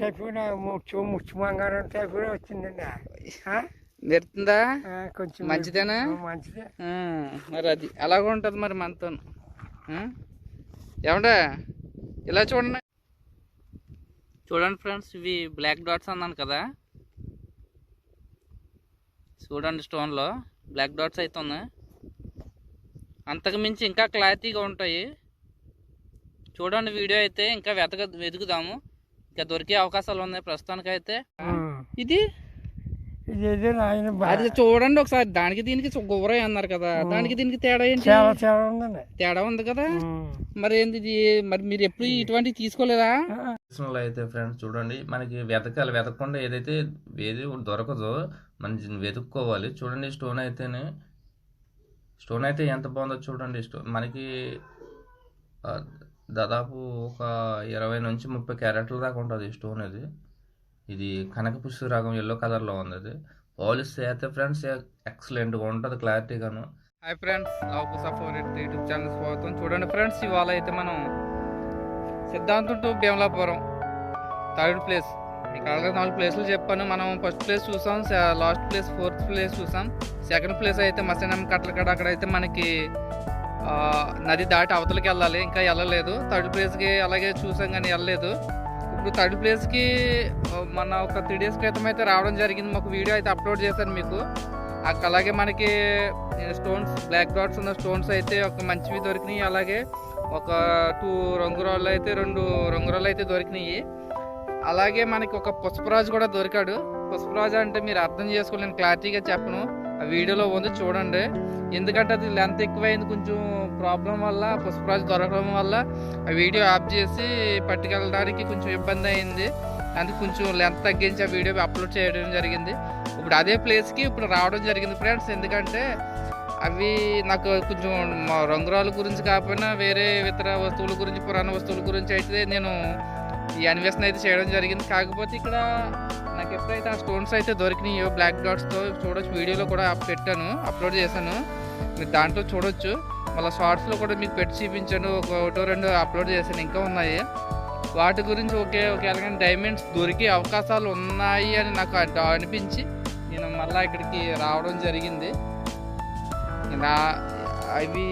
Type ముచ్చు ముచ్చు బంగారం type వచ్చిందండి. ఆ, కొంచెం మంచిదేనా? మంచిదే. మరి అది అలాగ ఉంటుంది మరి మనతో. ఏమంటే ఇలా చూడండి. చూడండి ఫ్రెండ్స్ ఇవి బ్లాక్ డాట్స్ అన్నాను కదా. చూడండి స్టోన్లో బ్లాక్ డాట్స్ అయితే ఉన్నాయి. అంతకు మించి ఇంకా క్లారిటీగా ఉంటాయి. చూడండి వీడియో అయితే ఇంకా వెతక వెతుకుదాము. ఇంకా దొరికే అవకాశాలు ఉన్నాయి ప్రస్తుతానికైతే. ఉమ్. ఇది? అది చూడండి ఒకసారి. దానికి దీనికి గువ్వరై అన్నారు కదా. దానికి దీనికి తేడా ఏంటి? చాలా చాలా ఉందండి. తేడా ఉంది కదా. మరి ఏంది ఇది? మరి మీరు ఎప్పుడు ఇటువంటివి తీసుకోలేదా? అయితే ఫ్రెండ్స్ చూడండి. మనకి వెతకాలి. వెతకకుండా ఏదైతే ఏది దొరకదో మనం వెతుక్కోవాలి. చూడండి స్టోన్ అయితేనే స్టోన్ అయితే ఎంత బాగుందో చూడండి. స్టోన్ మనకి దాదాపు ఒక ఇరవై నుంచి ముప్పై క్యారెట్ల దాకా ఉంటుంది ఈ స్టోన్ ఇది. ఇది కనకపుష్ప రాగం ఎల్లో కలర్లో ఉంది అది. పాలిస్ అయితే ఫ్రెండ్స్ ఎక్సలెంట్గా ఉంటుంది క్లారిటీగాను హాయ్ ఫ్రెండ్స్ లవ్ సఫోరెట్ యూట్యూబ్ ఛానల్ స్వాగతం. చూడండి ఫ్రెండ్స్ ఇవాళ అయితే మనం సిద్ధాంతం టు భీమలాపురం థర్డ్ ప్లేస్. ఇక్కడ నాలుగు ప్లేసులు చెప్పాను. మనం ఫస్ట్ ప్లేస్ చూసాం లాస్ట్ ప్లేస్ ఫోర్త్ ప్లేస్ చూసాం. సెకండ్ ప్లేస్ అయితే మసనం కట్లకడ అక్కడ అయితే మనకి నది దాటి అవతలకి వెళ్ళాలి. ఇంకా వెళ్ళలేదు. థర్డ్ ప్లేస్కి అలాగే చూసాం కానీ వెళ్ళలేదు. ఇప్పుడు థర్డ్ ప్లేస్కి మన ఒక త్రీ డేస్ క్రితం అయితే రావడం జరిగింది. మాకు వీడియో అయితే అప్లోడ్ చేశాను మీకు. అక్క- అలాగే మనకి స్టోన్స్ బ్లాక్ డాట్స్ ఉన్న స్టోన్స్ అయితే ఒక మంచివి దొరికినాయి. అలాగే ఒక టూ రంగురాళ్ళు అయితే రెండు రంగురాళ్ళు అయితే దొరికినాయి. అలాగే మనకి ఒక పుష్పరాజు కూడా దొరికాడు. పుష్పరాజు అంటే మీరు అర్థం చేసుకోలేని క్లారిటీగా చెప్పను. ఆ వీడియోలో ఉంది చూడండి. ఎందుకంటే అది లెంత్ ఎక్కువైంది కొంచెం ప్రాబ్లం వల్ల పుష్పరాజు దొరకడం వల్ల ఆ వీడియో ఆఫ్ చేసి పట్టుకెళ్ళడానికి కొంచెం ఇబ్బంది అయింది. అందుకు కొంచెం లెంత్ తగ్గించి ఆ వీడియో అప్లోడ్ చేయడం జరిగింది. ఇప్పుడు అదే ప్లేస్కి ఇప్పుడు రావడం జరిగింది ఫ్రెండ్స్ ఎందుకంటే అవి నాకు కొంచెం మా రంగురాల గురించి కాకపోయినా వేరే ఇతర వస్తువుల గురించి పురాణ వస్తువుల గురించి అయితే నేను ఈ అన్వేషణ అయితే చేయడం జరిగింది. కాకపోతే ఇక్కడ నాకు ఎప్పుడైతే ఆ స్టోన్స్ అయితే దొరికినాయో బ్లాక్ డాట్స్తో చూడొచ్చు వీడియోలో కూడా పెట్టాను అప్లోడ్ చేశాను. మీరు దాంట్లో చూడొచ్చు. మళ్ళీ షార్ట్స్లో కూడా మీకు పెట్టి చూపించాను ఒక ఒకటో రెండు అప్లోడ్ చేశాను ఇంకా ఉన్నాయి. వాటి గురించి ఒకే ఒకవేళ కానీ డైమండ్స్ దొరికే అవకాశాలు ఉన్నాయి అని నాకు అనిపించి నేను మళ్ళీ ఇక్కడికి రావడం జరిగింది. నా అవి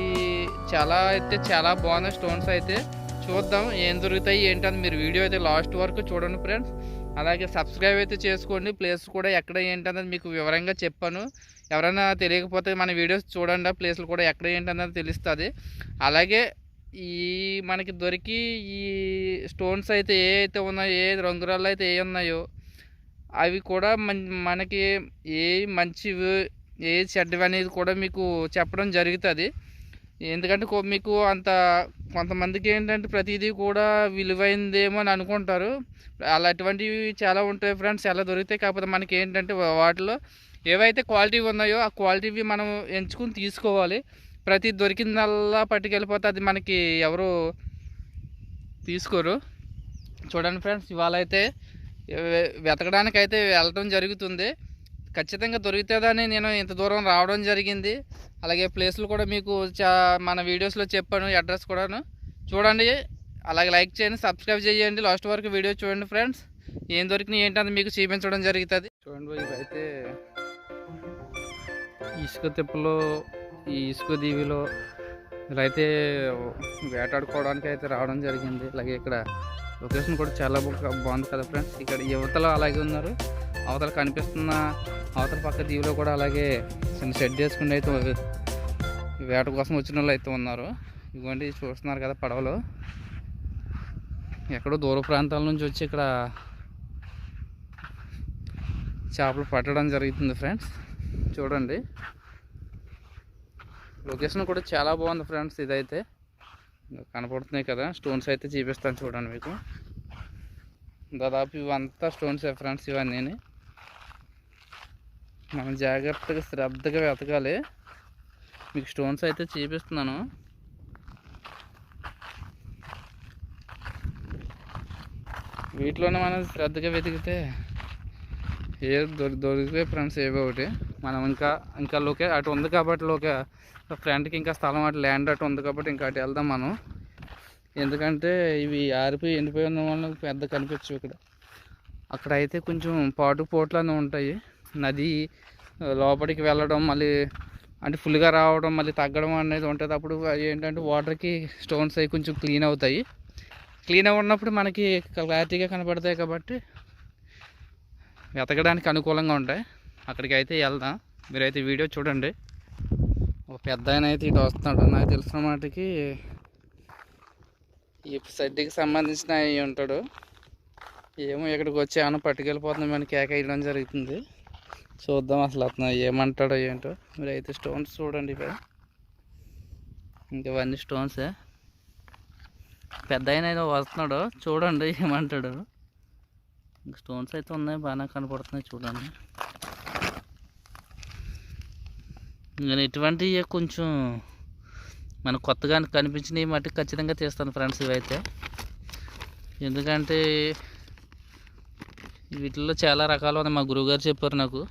చాలా అయితే చాలా బాగున్నాయి స్టోన్స్ అయితే. చూద్దాం ఏం దొరుకుతాయి ఏంటని మీరు వీడియో అయితే లాస్ట్ వరకు చూడండి ఫ్రెండ్స్. అలాగే సబ్స్క్రైబ్ అయితే చేసుకోండి. ప్లేస్ కూడా ఎక్కడ ఏంటన్నది మీకు వివరంగా చెప్పాను. ఎవరైనా తెలియకపోతే మన వీడియోస్ చూడండి. ప్లేస్లు కూడా ఎక్కడ ఏంటన్నది తెలుస్తుంది. అలాగే ఈ మనకి దొరికి ఈ స్టోన్స్ అయితే ఏ అయితే ఉన్నాయో ఏ రంగురాళ్ళు అయితే ఏ ఉన్నాయో అవి కూడా మనకి ఏ మంచివి ఏ చెడ్డవి అనేది కూడా మీకు చెప్పడం జరుగుతుంది. ఎందుకంటే మీకు అంత కొంతమందికి ఏంటంటే ప్రతిదీ కూడా విలువైందేమో అని అనుకుంటారు. అలా అటువంటివి చాలా ఉంటాయి ఫ్రెండ్స్ ఎలా దొరుకుతాయి. కాకపోతే మనకి ఏంటంటే వాటిలో ఏవైతే క్వాలిటీ ఉన్నాయో ఆ క్వాలిటీవి మనం ఎంచుకుని తీసుకోవాలి. ప్రతి దొరికిందల్లా పట్టుకెళ్ళిపోతే అది మనకి ఎవరు తీసుకోరు. చూడండి ఫ్రెండ్స్ ఇవాళ అయితే వెతకడానికి అయితే వెళ్ళటం జరుగుతుంది. ఖచ్చితంగా దొరుకుతుందని నేను ఇంత దూరం రావడం జరిగింది. అలాగే ప్లేస్లు కూడా మీకు చా మన వీడియోస్లో చెప్పాను అడ్రస్ కూడాను. చూడండి అలాగే లైక్ చేయండి సబ్స్క్రైబ్ చేయండి. లాస్ట్ వరకు వీడియో చూడండి ఫ్రెండ్స్. ఏం దొరికినాయి ఏంటని మీకు చూపించడం జరుగుతుంది. చూడండి ఇవైతే ఇసుక తిప్పలో ఈ ఇసుక దీవిలో ఇలా అయితే వేటాడుకోవడానికి అయితే రావడం జరిగింది. అలాగే ఇక్కడ లొకేషన్ కూడా చాలా బాగుంది కదా ఫ్రెండ్స్. ఇక్కడ యువతలో అలాగే ఉన్నారు. అవతల కనిపిస్తున్న అవతల పక్క దీవిలో కూడా అలాగే చిన్న షెడ్ వేసుకుని అయితే వేట కోసం వచ్చిన వాళ్ళు అయితే ఉన్నారు. ఇదిగోండి చూస్తున్నారు కదా పడవలు. ఎక్కడో దూర ప్రాంతాల నుంచి వచ్చి ఇక్కడ చేపలు పట్టడం జరుగుతుంది ఫ్రెండ్స్. చూడండి. లొకేషన్ కూడా చాలా బాగుంది ఫ్రెండ్స్ ఇదైతే. కనపడుతున్నాయి కదా స్టోన్స్ అయితే చూపిస్తాను చూడండి మీకు. దాదాపు ఇవంతా స్టోన్స్ ఫ్రెండ్స్ ఇవన్నీ మనం జాగ్రత్తగా శ్రద్ధగా వెతకాలి. మీకు స్టోన్స్ అయితే చూపిస్తున్నాను. వీటిలోనే మనం శ్రద్ధగా వెతికితే ఏ దొరి దొరికితే ఫ్రెండ్స్ ఏవో ఒకటి. మనం ఇంకా ఇంకా లోకే అటు ఉంది కాబట్టి లోకే. ఫ్రంట్కి ఇంకా స్థలం అటు ల్యాండ్ అటు ఉంది కాబట్టి ఇంకా అటు వెళ్దాం మనం. ఎందుకంటే ఇవి ఆరిపోయి ఎండిపోయి ఉన్న వాళ్ళకి పెద్ద కనిపించవు ఇక్కడ. అక్కడ అయితే కొంచెం పాటు పోట్లనే ఉంటాయి. నది లోపలికి వెళ్ళడం మళ్ళీ అంటే ఫుల్గా రావడం మళ్ళీ తగ్గడం అనేది ఉంటుంది. అప్పుడు అవి ఏంటంటే వాటర్కి స్టోన్స్ అవి కొంచెం క్లీన్ అవుతాయి. క్లీన్ ఉన్నప్పుడు మనకి క్లారిటీగా కనపడతాయి కాబట్టి వెతకడానికి అనుకూలంగా ఉంటాయి. అక్కడికి అయితే వెళ్దాం. మీరైతే వీడియో చూడండి. ఒక పెద్ద ఆయన అయితే ఇటు వస్తున్నాడు. నాకు తెలిసిన మాటకి ఈ సడ్డికి సంబంధించిన ఉంటాడు. ఏమో ఇక్కడికి వచ్చి ఏమైనా పట్టుకెళ్ళిపోతుంది. మన కేక వేయడం జరుగుతుంది. చూద్దాం అసలు అతను ఏమంటాడో ఏంటో. మీరు అయితే స్టోన్స్ చూడండి ఇక్కడ. ఇంకా స్టోన్సే పెద్ద ఆయన వస్తున్నాడు. చూడండి ఏమంటాడు. స్టోన్స్ అయితే ఉన్నాయి బాగానే కనపడుతున్నాయి చూడండి. నేను ఇటువంటివి కొంచెం మనకు కొత్తగా కనిపించినవి మట్టి ఖచ్చితంగా తీస్తాను ఫ్రెండ్స్ ఇవైతే. ఎందుకంటే వీటిల్లో చాలా రకాలు ఉన్నాయి. మా గురువుగారు చెప్పారు నాకు.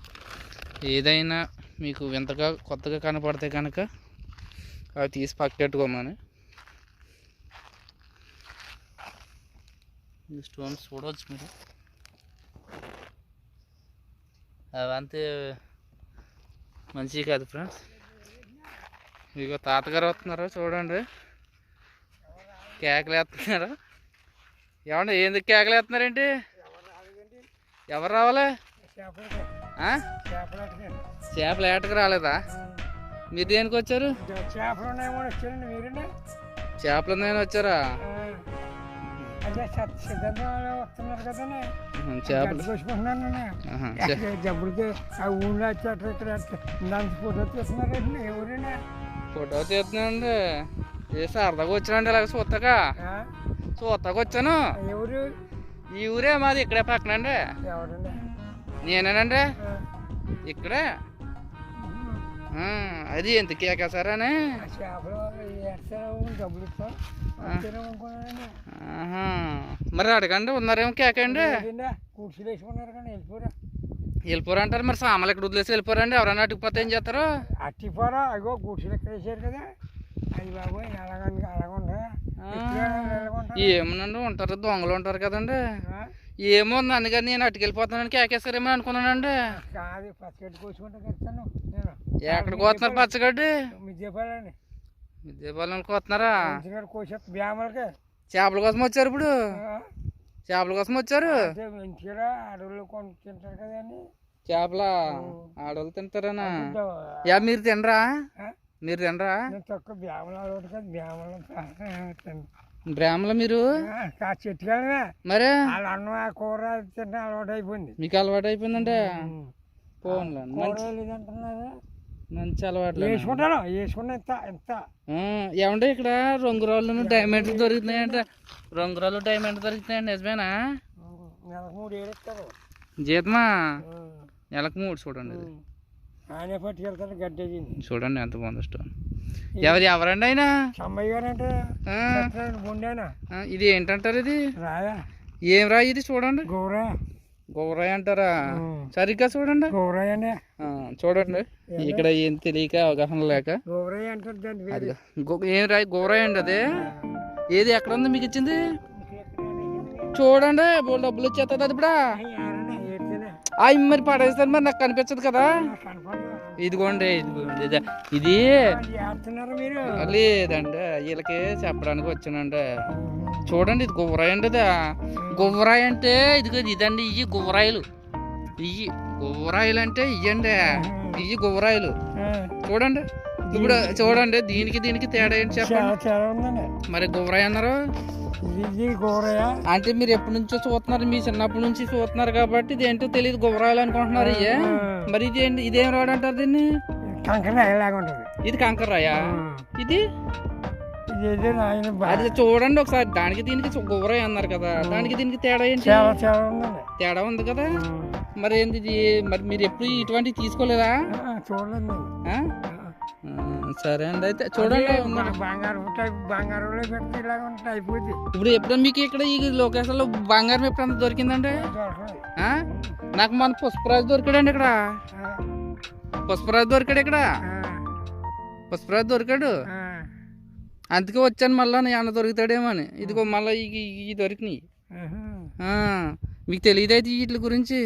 ఏదైనా మీకు వింతగా కొత్తగా కనపడితే కనుక అవి తీసి పక్కెట్టుకోమని. ఈ స్టోన్స్ చూడవచ్చు మీరు. అవంతే మంచివి కాదు ఫ్రెండ్స్. మీకు తాతగారు వస్తున్నారు చూడండి. కేకలు వేస్తున్నారు ఏమండి ఎందుకు కేకలు వేస్తున్నారేంటి ఎవరు రావాలి? చేపలు ఏటకు రాలేదా? మీరు దేనికి వచ్చారు? చేపలు నేను వచ్చారా? చేపలు. జబ్బులకి ఆ ఊళ్ళో ఇక్కడ ఫోటో తీస్తున్నారండి ఎవరండి? ఫోటో తీస్తున్నానండి. ఏ సరదాగా వచ్చానండి ఇలాగ చూస్తాగా చూస్తాగా వచ్చాను. ఎవరు? ఈ ఊరే మాది ఇక్కడే పక్కనండి. ఎవరండి? నేనేనండి. ఇక్కడే. అది ఎంత అనుకున్నానండి. ఆహా. మరి అడగండి ఉన్నారేమో కేకండి వెళ్ళిపోరా. అంటారు మరి సామాన్లు ఇక్కడ వదిలేసి వెళ్ళిపోరండి? ఎవరైనా అటుకుపోతే ఏం చేస్తారు? అట్టిపోరా అగో కూర్చుని ఎక్కడ వేసారు కదా. అది బాబోయ్ అలాగని అలాగుంటా ఏమోనండి ఉంటారు దొంగలు ఉంటారు కదండి. ఏమో అందుకని నేను అటుకెళ్ళిపోతున్నాను కేకేశారేమో అనుకున్నానండి. పచ్చగడ్డి ఎక్కడికి పచ్చగడ్డి? వస్తున్నారా మంచిగా కోసేస్తా బ్యామలకి. చేపల కోసం వచ్చారు ఇప్పుడు? చేపల కోసం వచ్చారు? తింటారు చేపల? ఆడవాళ్ళు తింటారనా? ఇద్దాం. యా మీరు తినరా? మీరు తినరా? తక్కువ బ్యామలు కదా బ్యామలు బ్రాహ్మణ మీరు? చెట్టు కదా మరి? వాళ్ళ అన్నం ఆ కూర తింటే అలవాటు అయిపోయింది మీకు అలవాటు అయిపోయిందంటే పోన్లే. మంచి అలవాట్లు వేసుకుంటాను వేసుకున్నా ఇంత ఇంత. ఏమంటే ఇక్కడ రంగురాళ్ళు డైమండ్లు దొరుకుతున్నాయంటే. రంగురాళ్ళు డైమండ్ దొరుకుతున్నాయండి నిజమేనా? నెలకు మూడు ఏళ్ళు ఇస్తారు. జీతమా? నెలకు మూడు చూడండి ఇది. ఆయనే పట్టుకెళ్తారు గడ్డేసింది చూడండి ఎంత బాగుంది స్టోన్ ఎవరు ఎవరండి ఆయన? సమ్మయ్య గారు అంటే ఇది ఏంటంటారు ఇది? రాయా. ఏం రాయి ఇది చూడండి. గౌరా గౌరాయి అంటారా? సరిగ్గా చూడండి. గౌరాయ్ చూడండి. ఇక్కడ ఏం తెలియక అవగాహన లేక. గౌరాయ్ అంటారు ఏం రాయి? గౌరాయి అండి అది? ఏది ఎక్కడ ఉంది మీకు ఇచ్చింది? చూడండి బోల్ డబ్బులు వచ్చేస్తుంది అది ఇప్పుడు అవి మరి పడేస్తారు మరి నాకు కనిపించదు కదా. ఇదిగోండి ఇది. ఇది లేదండి వీళ్ళకి చెప్పడానికి వచ్చానండి. చూడండి ఇది గువ్వరాయి అండి ఇది. గువ్వరాయి అంటే ఇదిగో ఇదండి ఇవి గువ్వరాయిలు. ఇవి గువ్వరాయిలు అంటే ఇయ్యండి ఇవి గువ్వరాయిలు. చూడండి. ఇప్పుడు చూడండి దీనికి దీనికి తేడా ఏంటి చెప్పండి? మరి గువ్వరాయి అన్నారు? అంటే మీరు ఎప్పటి నుంచో చూస్తున్నారు మీ చిన్నప్పటి నుంచి చూస్తున్నారు కాబట్టి ఇది ఏంటో తెలియదు గువ్వరాయిలు అనుకుంటున్నారు ఇయ్యే. మరి ఇది ఏంటి ఇదేం రాడు అంటారు దీన్ని? ఇది కంకర్రాయా? ఇది? అది చూడండి ఒకసారి దానికి దీనికి గువ్వరాయి అన్నారు కదా దానికి దీనికి తేడా ఏంటి? తేడా ఉంది కదా? మరి ఏంది ఇది? మరి మీరు ఎప్పుడు ఇటువంటివి తీసుకోలేదా? చూడలేదు సరే అండి. అయితే చూడండి. బంగారం బంగారంలో పెడితే ఇలాగ ఉంటే అయిపోద్ది. ఇప్పుడు ఎప్పుడైనా మీకు ఇక్కడ ఈ లొకేషన్లో బంగారం ఎప్పుడైనా దొరికిందండి? నాకు మన పుష్పరాజు దొరికాడండి ఇక్కడ. పుష్పరాజు దొరికాడు ఇక్కడ. పుష్పరాజు దొరికాడు. అందుకే వచ్చాను మళ్ళీ నీ అన్న దొరుకుతాడేమో అని ఇదిగో మళ్ళీ ఈ దొరికినాయి. మీకు తెలియదు అయితే వీటి గురించి.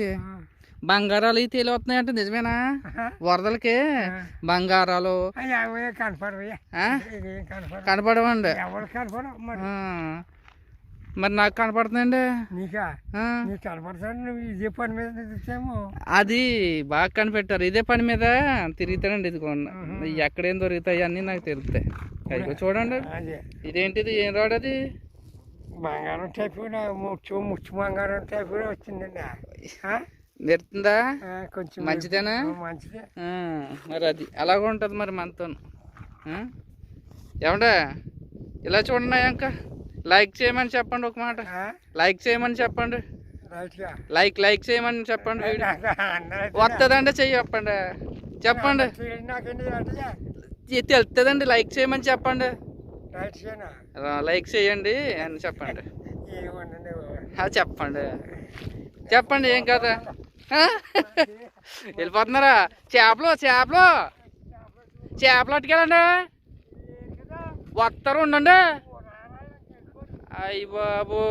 బంగారాలు అయితే తెలియవుతున్నాయంటే నిజమేనా? వరదలకి బంగారాలు. కనపడవండి. మరి? నాకు కనపడుతుందండి. ఇదే పని మీద అది బాగా కనిపెట్టారు. ఇదే పని మీద తిరుగుతానండి ఇది ఎక్కడేం దొరుకుతాయి అన్నీ నాకు తెలుస్తాయి. అదిగో చూడండి. ఇదేంటిది? ఏం రాడు అది? బంగారం టైపు ముచ్చు ముచ్చు బంగారం టైపు వచ్చిందండి. ఆ, కొంచెం మంచిదేనా? మంచిదే. మరి అది అలాగే ఉంటుంది మరి మనతో ఏమంటే ఇలా చూడండి ఇంకా లైక్ చేయమని చెప్పండి ఒక మాట? లైక్ చేయమని చెప్పండి. లైక్ లైక్ చేయమని చెప్పండి వస్తుందంటే చెయ్యి చెప్పండి. చెప్పండి. తెలుస్తుందండి లైక్ చేయమని చెప్పండి. లైక్ చేయండి అని చెప్పండి. చెప్పండి. చెప్పండి ఏం కథ? వెళ్ళిపోతున్నారా? చేపలు చేపలు. చేపలు అట్టుకెళ్ళండి. వస్తారు ఉండండి. అయ్యి బాబు.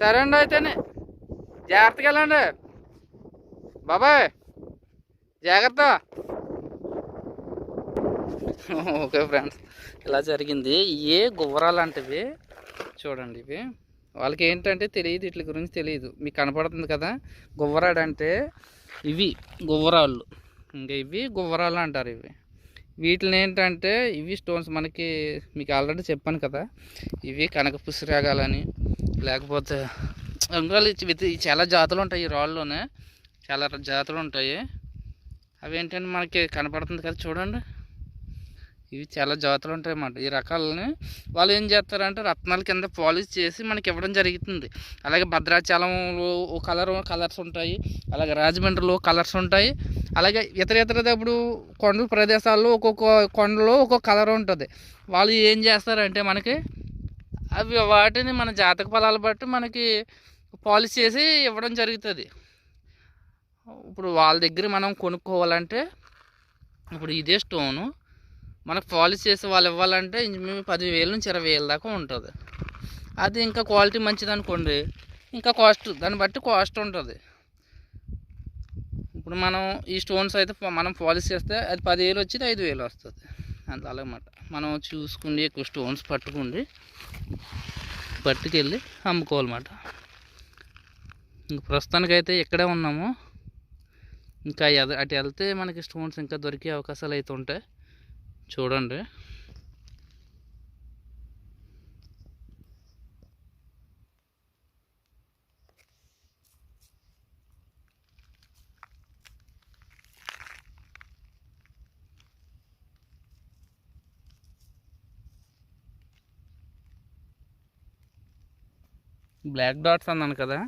సరే అండి అయితేనే. జాగ్రత్తగా వెళ్ళండి. బాబాయ్ జాగ్రత్త. Okay friends. ఇలా జరిగింది. ఏ గువ్వరాలు లాంటివి చూడండి ఇవి. వాళ్ళకి ఏంటంటే తెలియదు వీటి గురించి తెలియదు. మీకు కనపడుతుంది కదా? గువ్వరాడు అంటే ఇవి గువ్వరాళ్ళు. ఇంకా ఇవి గువ్వరాలు అంటారు ఇవి. వీటిని ఏంటంటే ఇవి స్టోన్స్ మనకి మీకు ఆల్రెడీ చెప్పాను కదా. ఇవి కనక పుసిరాగాలని లేకపోతే ఇంకా చాలా జాతులు ఉంటాయి ఈ రాళ్ళలోనే. చాలా జాతులు ఉంటాయి. అవి ఏంటంటే మనకి కనపడుతుంది కదా చూడండి. ఇవి చాలా జాతులు ఉంటాయి అన్నమాట ఈ రకాలని వాళ్ళు ఏం చేస్తారంటే రత్నాల కింద పాలిష్ చేసి మనకి ఇవ్వడం జరుగుతుంది. అలాగే భద్రాచలంలో ఓ కలర్ కలర్స్ ఉంటాయి. అలాగే రాజమండ్రిలో కలర్స్ ఉంటాయి. అలాగే ఇతర ఇతర ఇప్పుడు కొండల ప్రదేశాల్లో ఒక్కొక్క కొండలో ఒక్కొక్క కలర్ ఉంటుంది. వాళ్ళు ఏం చేస్తారంటే మనకి అవి వాటిని మన జాతక ఫలాలు బట్టి మనకి పాలిష్ చేసి ఇవ్వడం జరుగుతుంది. ఇప్పుడు వాళ్ళ దగ్గర మనం కొనుక్కోవాలంటే ఇప్పుడు ఇదే స్టోను. మనకు పాలిష్ చేసి వాళ్ళు ఇవ్వాలంటే మేము పదివేల నుంచి ఇరవై వేల దాకా ఉంటుంది. అది ఇంకా క్వాలిటీ మంచిది అనుకోండి ఇంకా కాస్ట్ దాన్ని బట్టి కాస్ట్ ఉంటుంది. ఇప్పుడు మనం ఈ స్టోన్స్ అయితే మనం పాలిష్ చేస్తే అది పదివేలు వచ్చి ఐదు వేలు వస్తుంది. అంత అలాగమాట. మనం చూసుకుని ఎక్కువ స్టోన్స్ పట్టుకుండి పట్టుకెళ్ళి అమ్ముకోవాలన్నమాట ఇంక ప్రస్తుతానికైతే ఇక్కడే ఉన్నాము. ఇంకా అటు వెళ్తే మనకి స్టోన్స్ ఇంకా దొరికే అవకాశాలు అయితే ఉంటాయి. చూడండి. బ్లాక్ డాట్స్ అన్నాను కదా.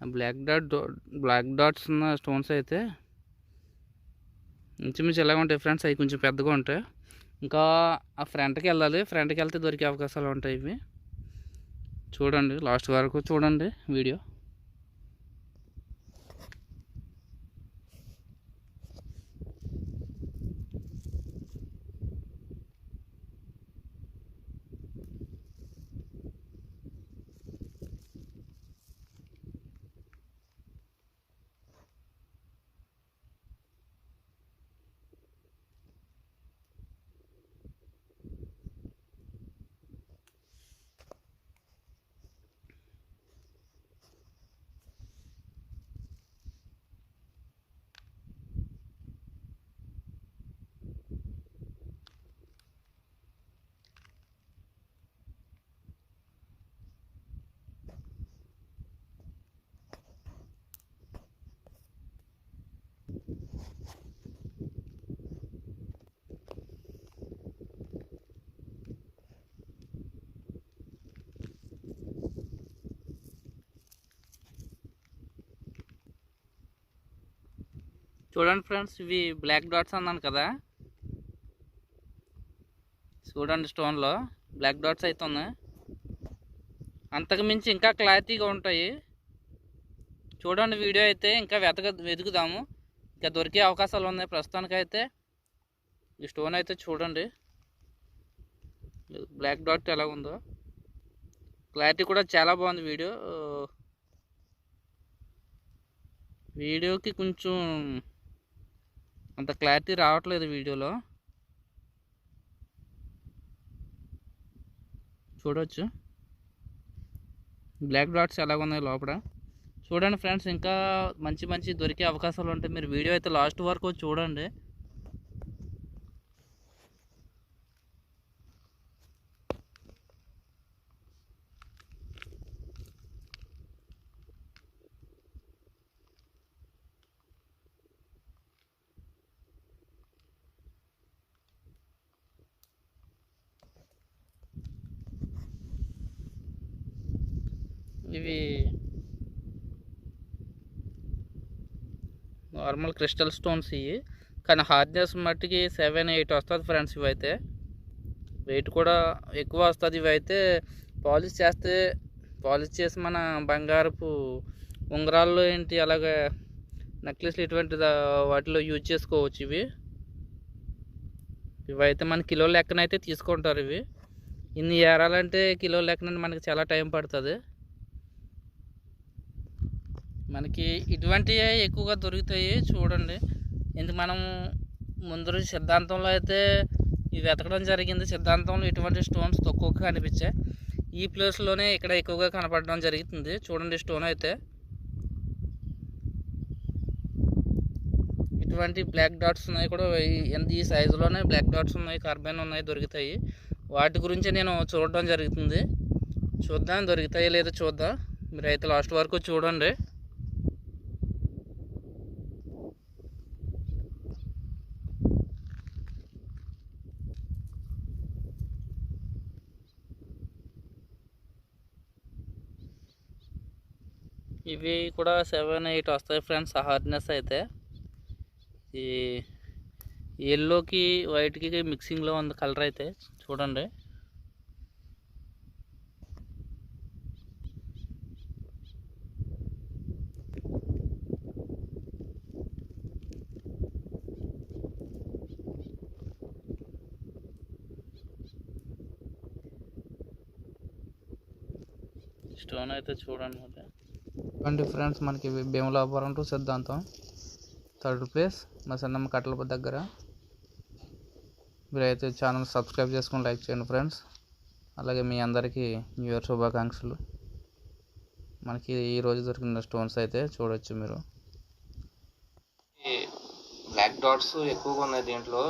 బ్లాక్ డాట్ బ్లాక్ డాట్స్ ఉన్న స్టోన్స్ అయితే ఇంచుమించు ఎలాగ ఉంటాయి ఫ్రెండ్స్ అవి కొంచెం పెద్దగా ఉంటాయి. ఇంకా ఆ ఫ్రంట్కి వెళ్ళాలి. ఫ్రంట్కి వెళ్తే దొరికే అవకాశాలు ఉంటాయి ఇవి. చూడండి లాస్ట్ వరకు చూడండి వీడియో. చూడండి ఫ్రెండ్స్ ఇవి బ్లాక్ డాట్స్ అన్నాను కదా. చూడండి స్టోన్లో బ్లాక్ డాట్స్ అయితే ఉన్నాయి. అంతకు మించి ఇంకా క్లారిటీగా ఉంటాయి. చూడండి వీడియో అయితే ఇంకా వెతక వెతుకుదాము. ఇంకా దొరికే అవకాశాలు ఉన్నాయి ప్రస్తుతానికైతే. ఈ స్టోన్ అయితే చూడండి. బ్లాక్ డాట్ ఎలా ఉందో. క్లారిటీ కూడా చాలా బాగుంది వీడియో. వీడియోకి కొంచెం అంత క్లారిటీ రావట్లేదు వీడియోలో. చూడవచ్చు బ్లాక్ డాట్స్ ఎలాగ ఉన్నాయి లోపల? చూడండి ఫ్రెండ్స్ ఇంకా మంచి మంచి దొరికే అవకాశాలు ఉంటాయి. మీరు వీడియో అయితే లాస్ట్ వరకు చూడండి. ఇవి నార్మల్ క్రిస్టల్ స్టోన్స్ ఇవి కానీ హార్డ్నెస్ మట్టికి సెవెన్ ఎయిట్ వస్తుంది ఫ్రెండ్స్ ఇవైతే. వెయిట్ కూడా ఎక్కువ వస్తుంది ఇవైతే. పాలిష్ చేస్తే పాలిష్ చేసి మన బంగారపు ఉంగరాల్లో ఏంటి అలాగే నెక్లెస్లు ఇటువంటి వాటిలో యూజ్ చేసుకోవచ్చు ఇవి. ఇవైతే మన కిలో లెక్కనైతే తీసుకుంటారు ఇవి. ఇన్ని ఏరాలంటే కిలో లెక్కన మనకి చాలా టైం పడుతుంది. మనకి ఇటువంటివే ఎక్కువగా దొరుకుతాయి చూడండి. ఎందుకు మనం ముందు సిద్ధాంతంలో అయితే ఇవి వెతకడం జరిగింది. సిద్ధాంతంలో ఇటువంటి స్టోన్స్ తక్కువగా కనిపించాయి. ఈ ప్లేస్లోనే ఇక్కడ ఎక్కువగా కనపడడం జరుగుతుంది. చూడండి స్టోన్ అయితే. ఇటువంటి బ్లాక్ డాట్స్ ఉన్నాయి కూడా. ఈ- ఎంత ఈ సైజులోనే బ్లాక్ డాట్స్ ఉన్నాయి కార్బైన్ ఉన్నాయి దొరుకుతాయి. వాటి గురించి నేను చూడడం జరుగుతుంది. చూద్దాం దొరుకుతాయి లేదో చూద్దాం. మీరు అయితే లాస్ట్ వరకు చూడండి. ఇవి కూడా సెవెన్ ఎయిట్ వస్తాయి ఫ్రెండ్స్ హార్డ్నెస్ అయితే. ఈ ఎల్లోకి వైట్కి మిక్సింగ్లో ఉంది కలర్ అయితే చూడండి. స్టోన్ అయితే చూడండి మరి చూడండి ఫ్రెండ్స్ మనకి Bhimalapuram to Siddhantam. Third place మా సన్నమ్మ కట్టల దగ్గర. మీరైతే ఛానల్ సబ్స్క్రైబ్ చేసుకొని లైక్ చేయండి ఫ్రెండ్స్. అలాగే మీ అందరికీ న్యూ ఇయర్ శుభాకాంక్షలు. మనకి ఈ రోజు దొరికిన స్టోన్స్ అయితే చూడొచ్చు మీరు. బ్లాక్ డాట్స్ ఎక్కువగా ఉన్నాయి దీంట్లో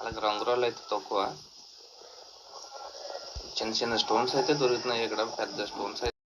అలాగే రంగురాళ్ళు అయితే తక్కువ. చిన్న చిన్న స్టోన్స్ అయితే దొరుకుతున్నాయి ఇక్కడ పెద్ద స్టోన్స్ అయితే